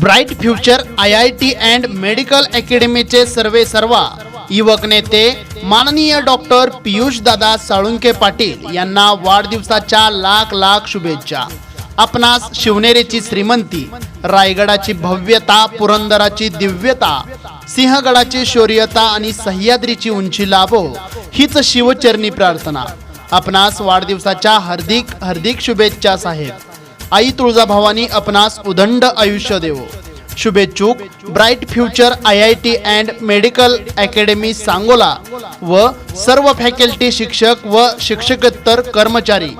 Bright future I I T and medical अकॅडमीचे सर्वे सर्वा. युवक नेते माननीय डॉक्टर पियुष दादा साळुंके पाटील यांना वाढदिवसाच्या लाख लाख शुभेच्छा. आपणास शिवनेरीची श्रीमंती रायगडाची भव्यता पुरंदराची दिव्यता सिंहगडाची शौर्यता आणि सह्याद्रीची उंची लाभो हीच शिवचरणी प्रार्थना. आपणास वाढदिवसाच्या हार्दिक हार्दिक शुभेच्छा साहेब. आई तुळजाभवानी आपणास उदंड आयुष्य देवो. शुभेच्छुक bright future I I T and medical academy Sangola व सर्व फॅकल्टी शिक्षक व शिक्षकोत्तर कर्मचारी.